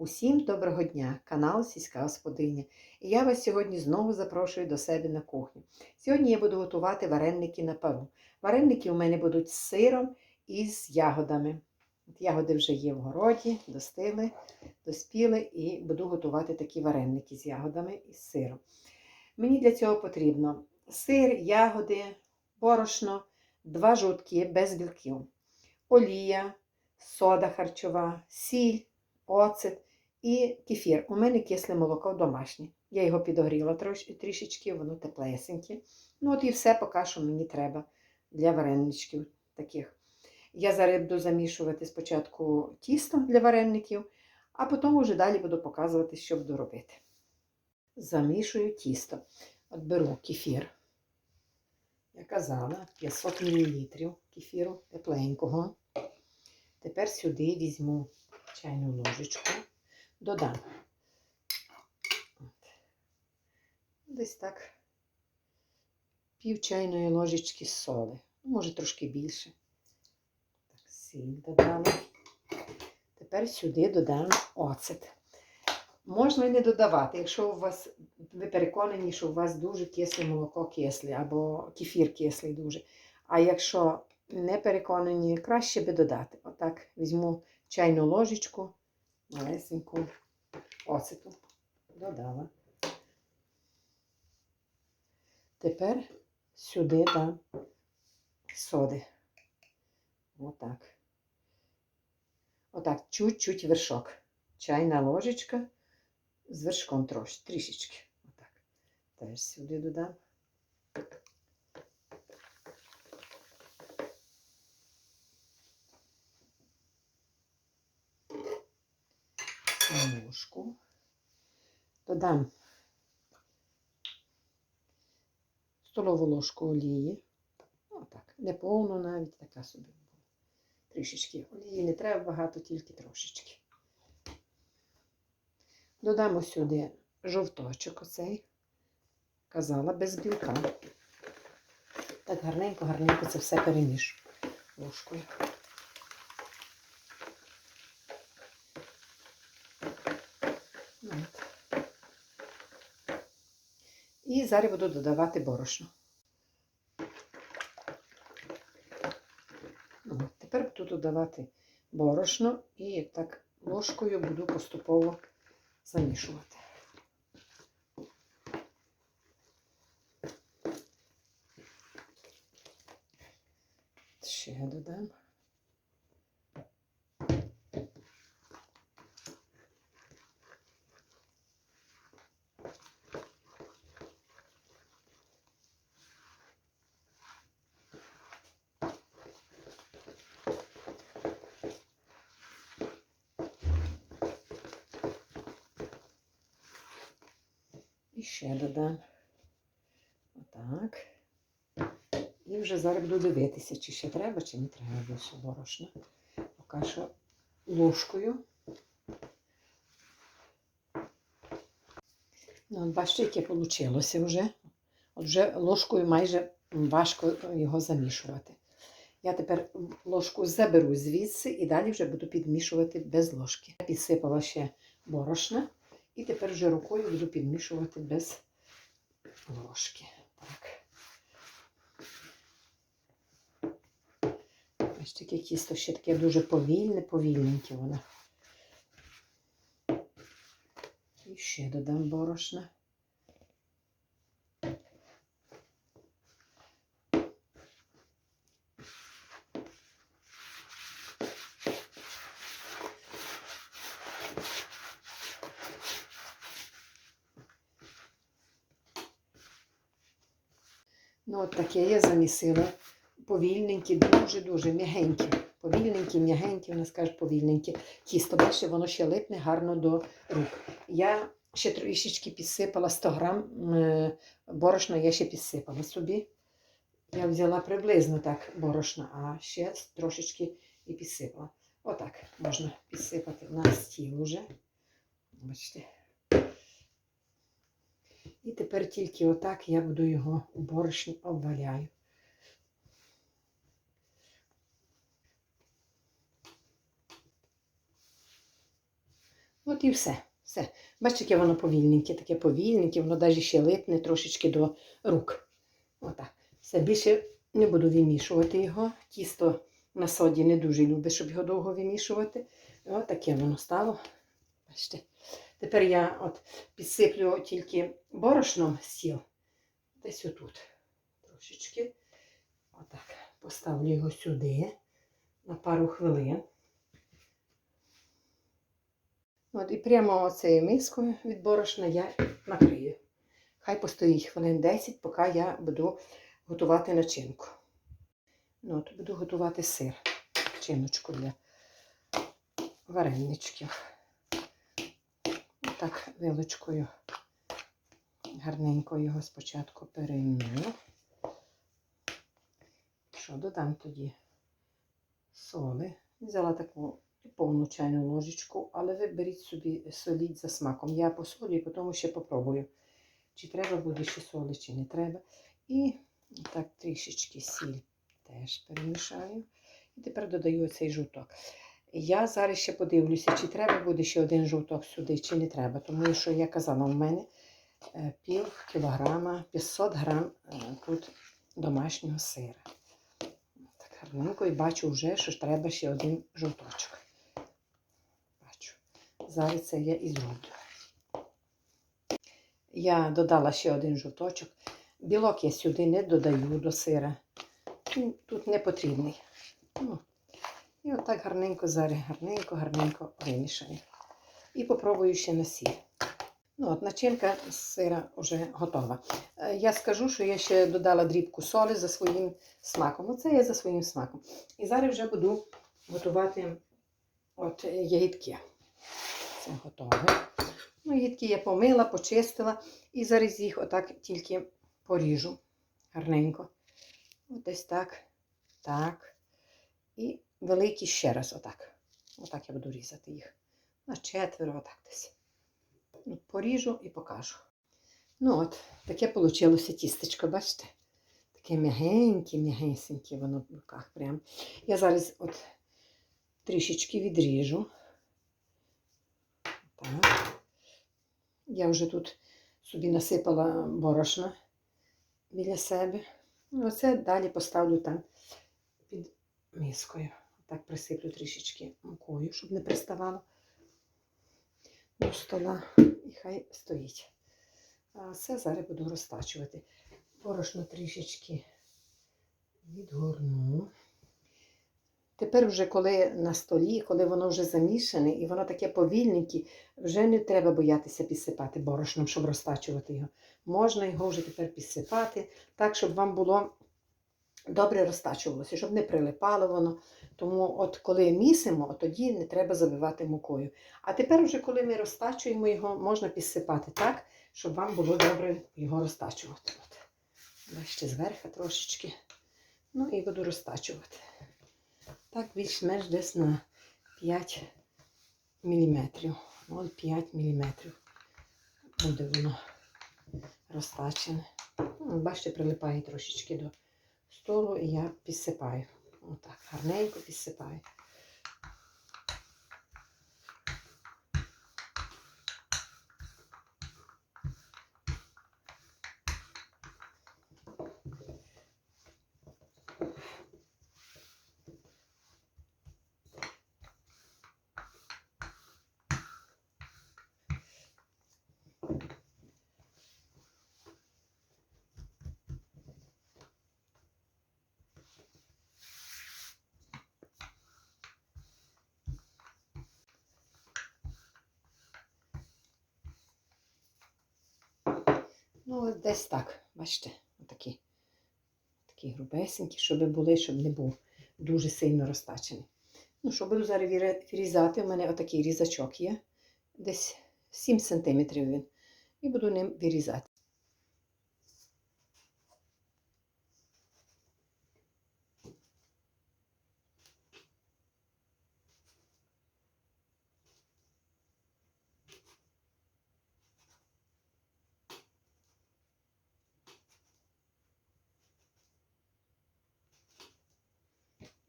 Усім доброго дня, канал Сільська Господиня. І я вас сьогодні знову запрошую до себе на кухню. Сьогодні я буду готувати вареники на пару. Вареники у мене будуть з сиром і з ягодами. Ягоди вже є в городі, достигли, доспіли і буду готувати такі вареники з ягодами і з сиром. Мені для цього потрібно сир, ягоди, борошно, два жовтки без білків, олія, сода харчова, сіль, оцет і кефір. У мене кисле молоко домашнє. Я його підогріла трішечки, воно теплесеньке. Ну от і все поки що мені треба для вареничків таких. Я зараз буду замішувати спочатку тісто для вареників, а потім вже далі буду показувати, що буду робити. Замішую тісто. От беру кефір. Я казала, 500 мл кефіру тепленького. Тепер сюди візьму чайну ложечку, додам. Десь так пів чайної ложечки соли. Ну, Може трошки більше. Так, сіль додала. Тепер сюди додам оцет. Можна і не додавати, якщо у вас ви переконані, що у вас дуже кисле молоко кисле або кефір кислий дуже. А якщо не переконані, краще би додати. Отак візьму чайну ложечку, малесеньку оцету. Додала. Тепер сюди дам соди. Отак. Отак, чуть-чуть вершок. Чайна ложечка з вершком трош, трішечки. Отак. Теж сюди додам. Ложку. Додам столову ложку олії. Отак. Не повну навіть така собі. Трішечки олії не треба багато, тільки трошечки. Додамо сюди жовточок оцей. Казала, без білка. Так гарненько, гарненько це все перемішу ложкою. І зараз буду додавати борошно. Тепер буду додавати борошно і так ложкою буду поступово замішувати. Ще додам. Ще додам. Отак. І вже зараз буду дивитися, чи ще треба, чи не треба більше борошна. Поки що ложкою. Ну, бачите, яке вийшло вже. От вже ложкою майже важко його замішувати. Я тепер ложку заберу звідси і далі вже буду підмішувати без ложки. Підсипала ще борошна. І тепер вже рукою буду підмішувати без ложки. Так. Ось таке тісто ще таке дуже повільне, повільненьке воно. І ще додам борошна. Ну, от таке я замісила. Повільненькі, дуже-дуже м'ягенькі. Повільненькі, м'ягенькі, вона скаже повільненькі. Тісто, бачите, воно ще липне гарно до рук. Я ще трішечки підсипала 100 грам борошна, я ще підсипала собі. Я взяла приблизно так борошна, а ще трошечки і підсипала. Отак можна підсипати на стіл уже. Бачите. І тепер тільки отак я буду його борошні обваляю. От і все. все. Бачите, яке воно повільненьке, таке повільненьке, воно навіть ще липне трошечки до рук. Отак. Все більше не буду вимішувати його. Тісто на соді не дуже любить, щоб його довго вимішувати. Ось таке воно стало. Бачите. Тепер я от підсиплю тільки борошном сіл. Десь отут. Трошечки. Отак. Поставлю його сюди на пару хвилин. От, і прямо цією мискою від борошна я накрию. Хай постоїть хвилин 10, поки я буду готувати начинку. Ну, от, буду готувати сир, начиночку для вареничків. Так, вилочкою гарненько його спочатку перейму. Що, додам тоді соли. Взяла таку повну чайну ложечку, але ви беріть собі соліть за смаком. Я посолю і потім ще попробую, чи треба буде ще соли, чи не треба. І так трішечки сіль теж перемішаю. І тепер додаю цей жовток. Я зараз ще подивлюся, чи треба буде ще один жовток сюди, чи не треба. Тому що я казала, у мене е, пів кілограма, 500 грам е, тут домашнього сира. Так гарненько і бачу вже, що треба ще один жовточок. Бачу. Зараз це я і зроблю. Я додала ще один жовточок. Білок я сюди не додаю до сира. Тут не потрібний. Ну, і отак гарненько зараз, гарненько, гарненько вимішаю. І попробую ще на сіль. Ну, от начинка з сира вже готова. Е, Я скажу, що я ще додала дрібку солі за своїм смаком. Оце я за своїм смаком. І зараз вже буду готувати от ягідки. Це готове. Ну, ягідки я помила, почистила. І зараз їх отак тільки поріжу гарненько. От десь так. Так. І великі ще раз отак. Отак я буду різати їх. На четверо, отак десь. Ну, Поріжу і покажу. Ну от, таке вийшло тістечко, бачите? Таке м'ягеньке, м'ягесеньке воно в руках прям. Я зараз от трішечки відріжу. Так. Я вже тут собі насипала борошна біля себе. Ну, Оце далі поставлю там під мискою. Так присиплю трішечки мукою, щоб не приставало до стола. І хай стоїть. А це зараз буду розтачувати. Борошно трішечки відгорну. Тепер, вже коли на столі, коли воно вже замішане і воно таке повільненьке, вже не треба боятися підсипати борошном, щоб розтачувати його. Можна його вже тепер підсипати, так, щоб вам було добре розтачувалося, щоб не прилипало воно. Тому от коли місимо, тоді не треба забивати мукою. А тепер, вже коли ми розтачуємо його, можна підсипати так, щоб вам було добре його розтачувати. От. Бачите, зверху трошечки. Ну і буду розтачувати. Так, більш-менш десь на 5 мм. 0,5 мм буде воно розтачене. Ну, Бачите, прилипає трошечки до столу і я підсипаю. Отак, гарненько підсипаю. Ну, десь так, бачите, отакі. Такі грубесенькі, щоб були, щоб не був дуже сильно розтачений. Ну, що буду зараз вирізати, у мене отакий різачок є. Десь 7 см він. І буду ним вирізати.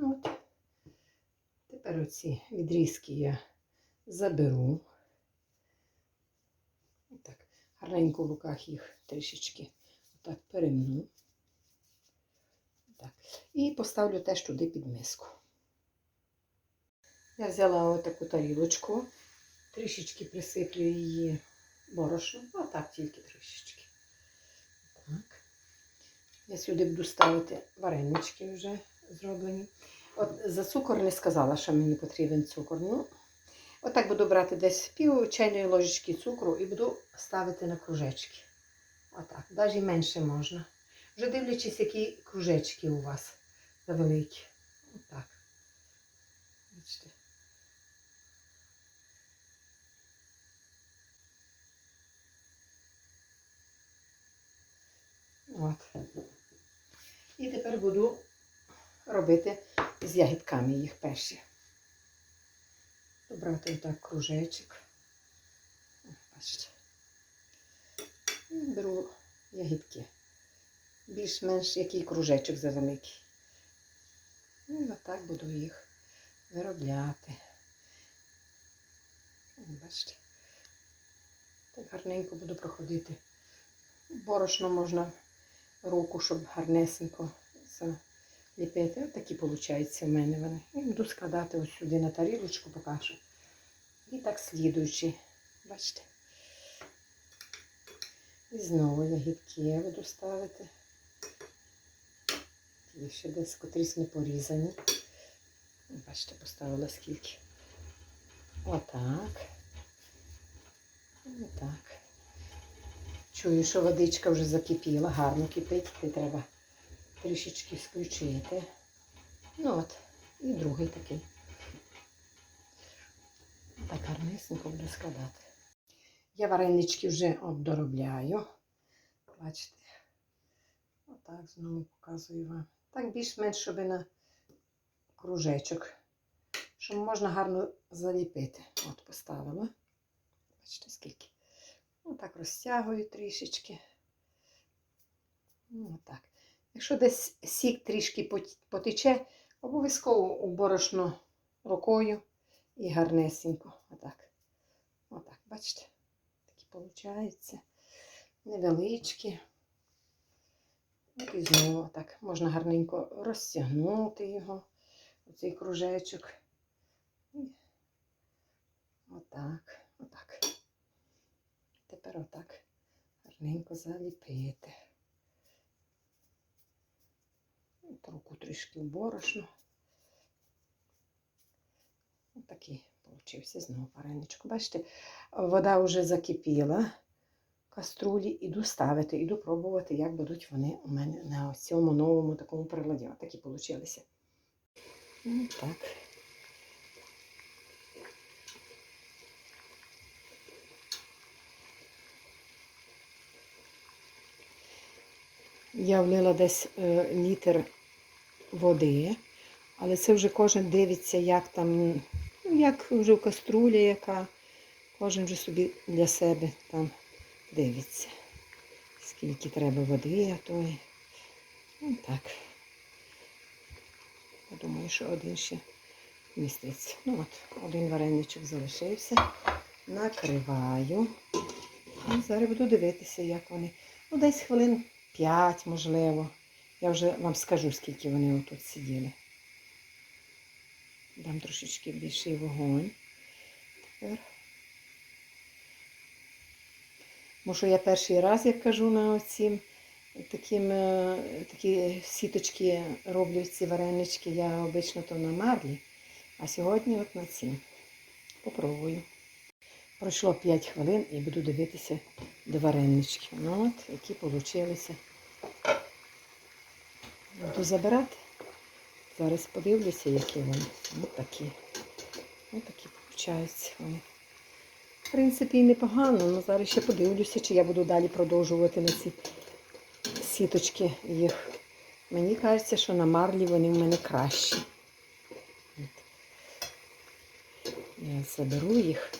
Ну, От. Тепер оці відрізки я заберу. гарненько в руках їх трішечки так перемну. Так. І поставлю теж туди під миску. Я взяла отаку тарілочку, трішечки присиплю її борошном, а так тільки трішечки. Так. Я сюди буду ставити варенички вже зроблені. От за цукор не сказала, що мені потрібен цукор. Ну, отак буду брати десь пів чайної ложечки цукру і буду ставити на кружечки. Отак, навіть менше можна. Вже дивлячись, які кружечки у вас завеликі. Отак. Бачите. От. І тепер буду робити з ягідками їх перші. Добрати отак кружечок. Бачите. І беру ягідки. Більш-менш який кружечок завеликий. І отак буду їх виробляти. Бачите. Так гарненько буду проходити. Борошно можна руку, щоб гарнесенько заліпити. Ось такі виходять у мене вони. І буду складати ось сюди на тарілочку, покажу. І так слідуючи. Бачите? І знову ягідки я буду ставити. Ті ще десь котрісь не порізані. Бачите, поставила скільки. Отак. Отак. Чую, що водичка вже закипіла, гарно кипить, і треба трішечки включити. Ну от, і другий такий. Так гарнесенько буду складати. Я варенички вже обдоробляю. Бачите? Отак знову показую вам. Так більш-менш, щоб на кружечок. Щоб можна гарно заліпити. От поставила. Бачите, скільки. Отак розтягую трішечки. Ну, Отак. Якщо десь сік трішки потече, обов'язково у борошно рукою і гарнесенько. Отак. Отак, бачите? Такі получаються. Невеличкі. І знову так. Можна гарненько розтягнути його, оцей кружечок. Отак, отак. Тепер отак гарненько заліпити. От руку трішки в борошно. Отакий получився знову вареничко. Бачите, вода вже закипіла каструлі. Іду ставити, іду пробувати, як будуть вони у мене на цьому новому такому приладі. Отакі получилися. Ну, так. Я влила десь е, літр води, але це вже кожен дивиться, як там, ну, як вже в каструлі яка. Кожен вже собі для себе там дивиться. Скільки треба води, а то і ну, так. Я думаю, що один ще міститься. Ну от, один вареничок залишився. Накриваю. І зараз буду дивитися, як вони. Ну, десь хвилин 5, можливо. Я вже вам скажу, скільки вони отут сиділи. Дам трошечки більший вогонь. Тепер. Що я перший раз, як кажу, на оці таким, е, такі сіточки роблю ці варенички. Я обично то на марлі, а сьогодні от на ці. Попробую. Пройшло 5 хвилин і буду дивитися до варенички. Ну от, які получилися. Буду забирати. Зараз подивлюся, які вони. Ось такі. Ось такі получаються вони. В принципі, і непогано, але зараз ще подивлюся, чи я буду далі продовжувати на ці сіточки їх. Мені кажеться, що на марлі вони в мене кращі. Я заберу їх.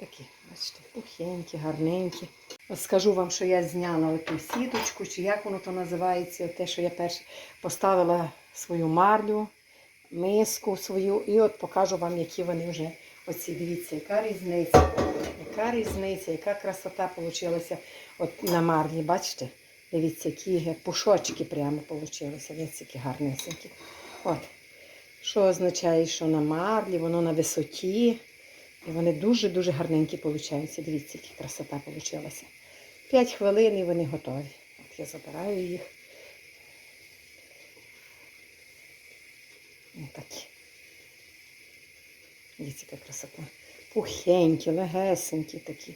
Такі, бачите, пухенькі, гарненькі. Скажу вам, що я зняла оту сіточку, чи як воно то називається, те, що я перше поставила свою марлю, миску свою, і от покажу вам, які вони вже Оці дивіться, яка різниця. Яка різниця, яка красота вийшла от на марлі, бачите? Дивіться, які пушочки прямо вийшли. Дивіться, які гарнесенькі. От. Що означає, що на марлі, воно на висоті. І вони дуже-дуже гарненькі получаються. Дивіться, яка красота вийшла. П'ять хвилин і вони готові. От я забираю їх. Ось такі. Дивіться, яка красота. Пухенькі, легесенькі такі.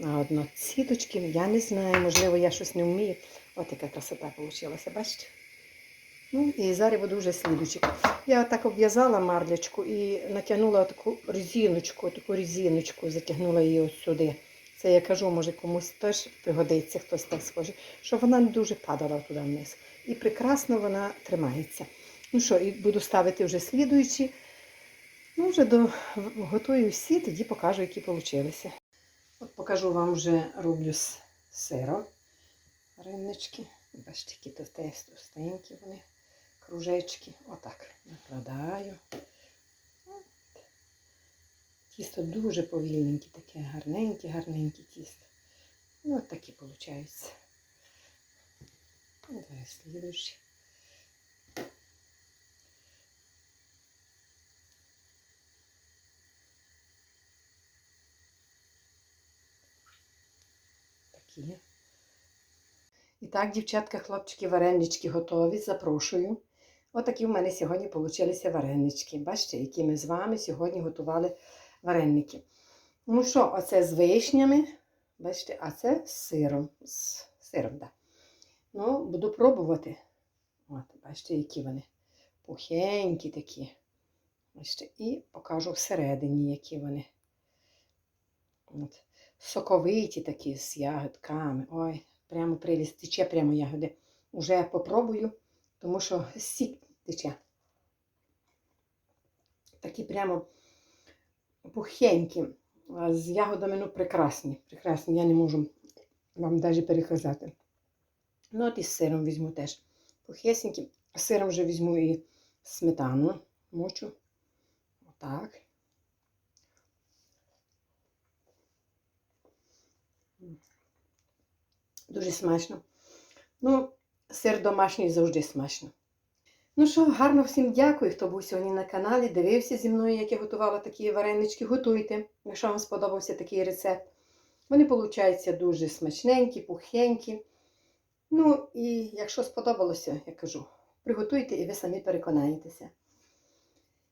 А одно ціточки, я не знаю, можливо, я щось не вмію. От яка красота вийшла, бачите? Ну, і зараз буду вже слідучі. Я так обв'язала марлячку і натягнула таку резиночку, таку резиночку, затягнула її от сюди. Це я кажу, може комусь теж пригодиться, хтось так схоже, щоб вона не дуже падала туди вниз. І прекрасно вона тримається. Ну що, і буду ставити вже слідуючі. Ну, вже до... готую всі, тоді покажу, які вийшли. От покажу вам вже роблю з сиром. Риннички. Бачите, які товстенькі вони, кружечки. Отак накладаю. Тісто дуже повільненьке, таке гарненьке, гарненьке тісто. Ну, от такі виходить. Давай слідуючий. Такі. І так, дівчатка, хлопчики, варенички готові. Запрошую. Отакі в мене сьогодні вийшли варенички. Бачите, які ми з вами сьогодні готували вареники. Ну що, оце з вишнями. Бачите, а це з сиром. З сиром, да. Ну, буду пробувати. От, бачите, які вони пухенькі такі. Бачите, і покажу всередині, які вони. От. Соковиті такі з ягодками. Ой, прямо приліст тече прямо ягоди. Уже попробую, тому що сік тече. Такі прямо пухенькі. З ягодами ну, прекрасні. Прекрасні. Я не можу вам навіть переказати. Ну, от і з сиром візьму теж. Пухесенькі. Сиром вже візьму і сметану. Мочу. Отак. Дуже смачно. Ну, сир домашній завжди смачно. Ну що, гарно всім дякую, хто був сьогодні на каналі, дивився зі мною, як я готувала такі варенички. Готуйте, якщо вам сподобався такий рецепт. Вони, виходять, дуже смачненькі, пухенькі. Ну, і якщо сподобалося, я кажу, приготуйте і ви самі переконаєтеся.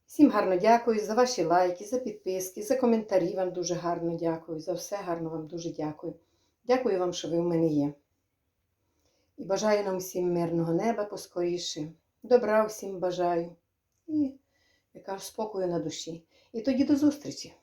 Всім гарно дякую за ваші лайки, за підписки, за коментарі вам дуже гарно дякую. За все гарно вам дуже дякую. Дякую вам, що ви в мене є. І бажаю нам всім мирного неба поскоріше. Добра всім бажаю. І яка спокою на душі. І тоді до зустрічі!